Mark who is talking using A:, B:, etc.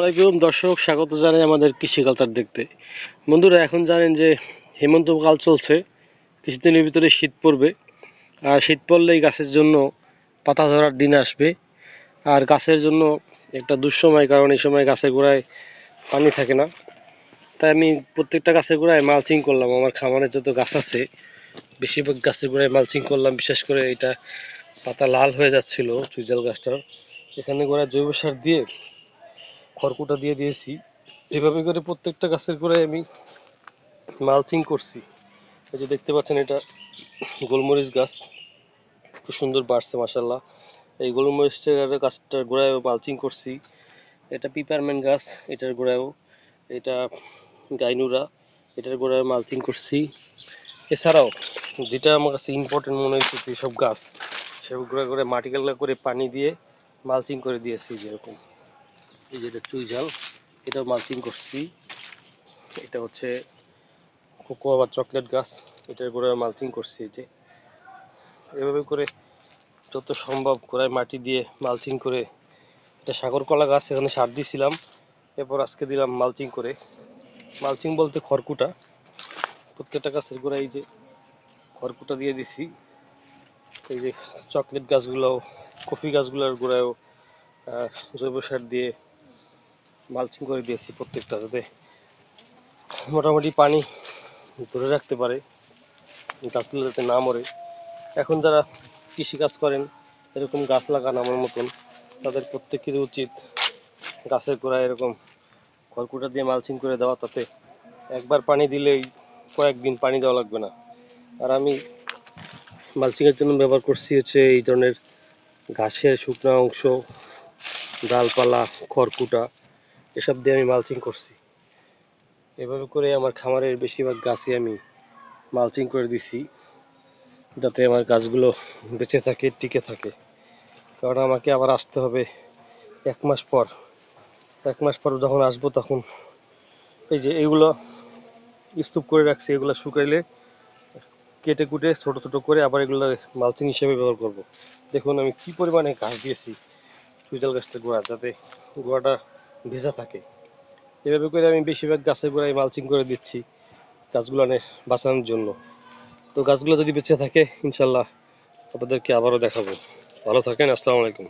A: আসসালামাইকুম দর্শক, স্বাগত জানাই আমাদের কৃষি কালচার দেখতে। বন্ধুরা, এখন জানেন যে হেমন্তকাল চলছে, কিছুদিনের ভিতরে শীত পড়বে। আর শীত পড়লেই গাছের জন্য পাতা ধরার দিন আসবে। আর গাছের জন্য একটা দুঃসময়, কারণ এই সময় গাছের গোড়ায় পানি থাকে না। তাই আমি প্রত্যেকটা গাছের গোড়ায় মালচিং করলাম। আমার খামারের যত গাছ আছে, বেশিরভাগ গাছের গোড়ায় মালচিং করলাম। বিশেষ করে এটা পাতা লাল হয়ে যাচ্ছিল চুইজাল গাছটার। এখানে গোড়ায় জৈব সার দিয়ে খড়কুটা দিয়ে দিয়েছি। এভাবে করে প্রত্যেকটা গাছের গোড়ায় আমি মালচিং করছি। এই যে দেখতে পাচ্ছেন এটা গোলমরিচ গাছ। খুব সুন্দর বাড়ছে মাসাল্লাহ এই গোলমরিচের গাছটার গোড়ায় মালচিং করছি। এটা পিপারম্যান গাছ, এটার গোড়ায়ও। এটা গাইনুরা, এটার গোড়ায় মালচিং করছি। এছাড়াও যেটা আমার কাছে ইম্পর্টেন্ট মনে হয়েছে যেসব গাছ সেসব গোড়ায় গোড়ায় মাটি গালা করে পানি দিয়ে মালচিং করে দিয়েছি যেরকম। এই যে এটা চুই ঝাল, এটাও মালচিং করছি। এটা হচ্ছে কোকোয়া বা চকলেট গাছ, এটার গোড়ায় মালচিং করছি এই যে। এভাবে করে যত সম্ভব গোড়ায় মাটি দিয়ে মালচিং করে, এটা সাগর কলা গাছ, এখানে সার দিয়েছিলাম এরপর আজকে দিলাম মালচিং করে। মালচিং বলতে খড়কুটা। প্রত্যেকটা গাছের গোড়ায় এই যে খড়কুটা দিয়ে দিছি। এই যে চকলেট গাছগুলো কফি গাছগুলোর গোড়ায়ও জৈব সার দিয়ে মালচিং করে দিয়েছি প্রত্যেকটা যাতে মোটামুটি পানি ধরে রাখতে পারে, গাছগুলো যাতে না মরে। এখন যারা কৃষি কাজ করেন, এরকম গাছ লাগান আমার মতন, তাদের প্রত্যেকেরই উচিত গাছের গোড়ায় এরকম খড়কুটা দিয়ে মালচিং করে দেওয়া, তাতে একবার পানি দিলেই কয়েকদিন পানি দেওয়া লাগবে না। আর আমি মালচিংয়ের জন্য ব্যবহার করছি হচ্ছে এই ধরনের ঘাসের শুকনো অংশ, ডালপালা, খড়কুটা। এসব দিয়ে আমি মালচিং করছি। এভাবে করে আমার খামারের বেশিরভাগ গাছই আমি মালচিং করে দিছি, যাতে আমার গাছগুলো বেঁচে থাকে, টিকে থাকে। কারণ আমাকে আবার আসতে হবে এক মাস পর। এক মাস পর যখন আসব তখন এই যে এগুলো স্তূপ করে রাখছি, এগুলো শুকাইলে কেটে কুটে ছোট ছোট করে আবার এগুলো মালচিং হিসেবে ব্যবহার করব। দেখুন আমি কি পরিমাণে ঘাস দিয়েছি চুইজাল গাছটা গোড়া, যাতে গোড়াটা ভেজা থাকে। এভাবে করে আমি বেশিরভাগ গাছের গোড়ায় মালচিং করে দিচ্ছি গাছগুলো বাঁচানোর জন্য। তো গাছগুলো যদি বেঁচে থাকে, ইনশাল্লাহ আপনাদেরকে আবারও দেখাবো। ভালো থাকেন, আসসালামু আলাইকুম।